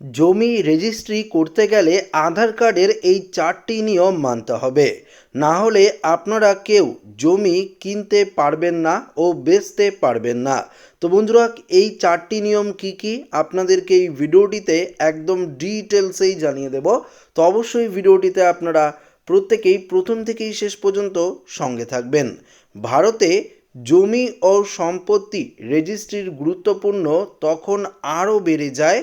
জমি রেজিস্ট্রি করতে গেলে আধার কার্ডের এই চারটি নিয়ম মানতে হবে। না হলে আপনারা কেউ জমি কিনতে পারবেন না ও বেচতে পারবেন না। তো বন্ধুরা, এই চারটি নিয়ম কি কি? আপনাদেরকে এই ভিডিওটিতে একদম ডিটেলসেই জানিয়ে দেব। তো অবশ্যই ভিডিওটিতে আপনারা প্রত্যেকেই প্রথম থেকেই শেষ পর্যন্ত সঙ্গে থাকবেন। ভারতে জমি ও সম্পত্তি রেজিস্ট্রির গুরুত্বপূর্ণ তখন আরও বেড়ে যায়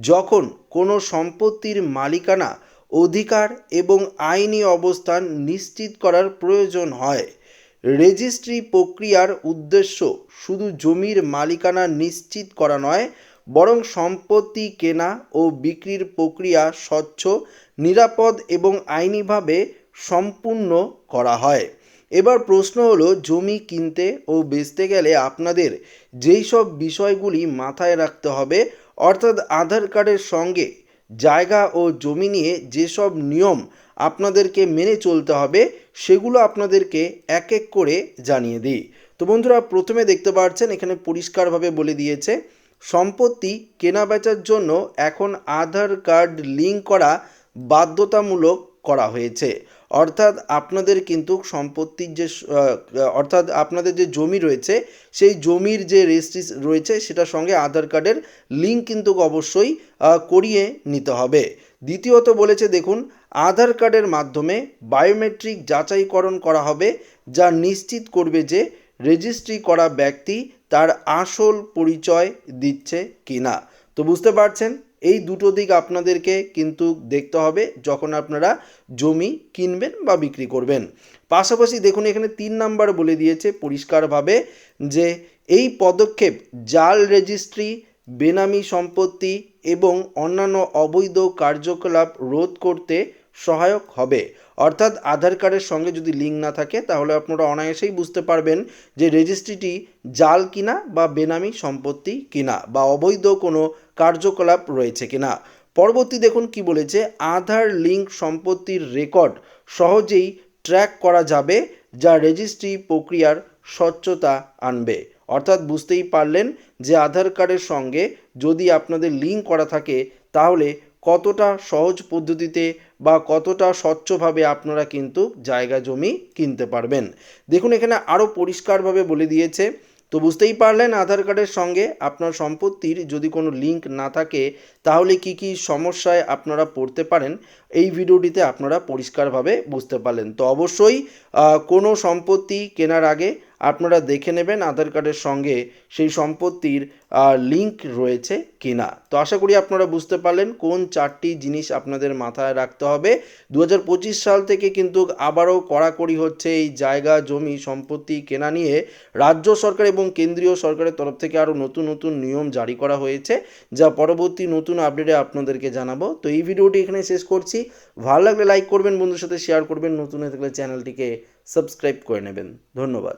যখন কোনো সম্পত্তির মালিকানা অধিকার এবং আইনি অবস্থান নিশ্চিত করার প্রয়োজন হয়, রেজিস্ট্রি প্রক্রিয়ার উদ্দেশ্য শুধু জমির মালিকানা নিশ্চিত করা নয়, বরং সম্পত্তি কেনা ও বিক্রির প্রক্রিয়া স্বচ্ছ, নিরাপদ এবং আইনিভাবে সম্পূর্ণ করা হয়। এবার প্রশ্ন হলো, জমি কিনতে ও বেচতে গেলে আপনাদের যেই সব বিষয়গুলি মাথায় রাখতে হবে অর্থাৎ আধার কার্ডের সঙ্গে জায়গা ও জমি নিয়ে যেসব নিয়ম আপনাদেরকে মেনে চলতে হবে, সেগুলো আপনাদেরকে এক এক করে জানিয়ে দিই। তো বন্ধুরা, প্রথমে দেখতে পাচ্ছেন, এখানে পরিষ্কারভাবে বলে দিয়েছে, সম্পত্তি কেনা বেচার জন্য এখন আধার কার্ড লিঙ্ক করা বাধ্যতামূলক করা হয়েছে। অর্থাৎ আপনাদের কিন্তু সম্পত্তির যে অর্থাৎ আপনাদের যে জমি রয়েছে, সেই জমির যে রেজিস্ট্রি রয়েছে, সেটার সঙ্গে আধার কার্ডের লিঙ্ক কিন্তু অবশ্যই করিয়ে নিতে হবে। দ্বিতীয়ত বলেছে, দেখুন, আধার কার্ডের মাধ্যমে বায়োমেট্রিক যাচাইকরণ করা হবে, যা নিশ্চিত করবে যে রেজিস্ট্রি করা ব্যক্তি তার আসল পরিচয় দিচ্ছে কিনা। তো বুঝতে পারছেন? এই দুটো দিক আপনাদেরকে কিন্তু দেখতে হবে যখন আপনারা জমি কিনবেন বা বিক্রি করবেন। পাশাপাশি দেখুন, এখানে তিন নাম্বার বলে দিয়েছে পরিষ্কারভাবে যে এই পদক্ষেপ জাল রেজিস্ট্রি, বেনামি সম্পত্তি এবং অন্যান্য অবৈধ কার্যকলাপ রোধ করতে সহায়ক হবে। অর্থাৎ আধার কার্ডের সঙ্গে যদি লিঙ্ক না থাকে, তাহলে আপনারা অনায়াসেই বুঝতে পারবেন যে রেজিস্ট্রিটি জাল কিনা বা বেনামি সম্পত্তি কিনা বা অবৈধ কোনো কার্যকলাপ রয়েছে কিনা। পরবর্তী দেখুন কি বলেছে, আধার লিঙ্ক সম্পত্তির রেকর্ড সহজেই ট্র্যাক করা যাবে, যা রেজিস্ট্রি প্রক্রিয়ার স্বচ্ছতা আনবে। অর্থাৎ বুঝতেই পারলেন যে আধার কার্ডের সঙ্গে যদি আপনাদের লিঙ্ক করা থাকে, তাহলে কতটা সহজ পদ্ধতিতে বা কতটা স্বচ্ছভাবে আপনারা কিন্তু জায়গা জমি কিনতে পারবেন। দেখুন, এখানে আরও পরিষ্কারভাবে বলে দিয়েছে। তো বুঝতেই পারলেন আধার কার্ডের সঙ্গে আপনার সম্পত্তির যদি কোনো লিঙ্ক না থাকে, তাহলে কি কি সমস্যায় আপনারা পড়তে পারেন? এই ভিডিওটিতে আপনারা পরিষ্কারভাবে বুঝতে পারলেন। তো অবশ্যই কোনো সম্পত্তি কেনার আগে আপনারা দেখে নেবেন আধার কার্ডের সঙ্গে সেই সম্পত্তির লিঙ্ক রয়েছে কিনা। তো আশা করি আপনারা বুঝতে পারলেন কোন চারটি জিনিস আপনাদের মাথায় রাখতে হবে। দু হাজার পঁচিশ সাল থেকে কিন্তু আবারও কড়াকড়ি হচ্ছে এই জায়গা, জমি, সম্পত্তি কেনা নিয়ে। রাজ্য সরকার এবং কেন্দ্রীয় সরকারের তরফ থেকে আরও নতুন নতুন নিয়ম জারি করা হয়েছে, যা পরবর্তী নতুন আপডেটে আপনাদেরকে জানাব। তো এই ভিডিওটি এখানে শেষ করছি। ভালো লাগলে লাইক করবেন বন্ধুর সাথে শেয়ার করবেন, নতুন হয়ে থাকলে চ্যানেলটিকে সাবস্ক্রাইব করে নেবেন। ধন্যবাদ।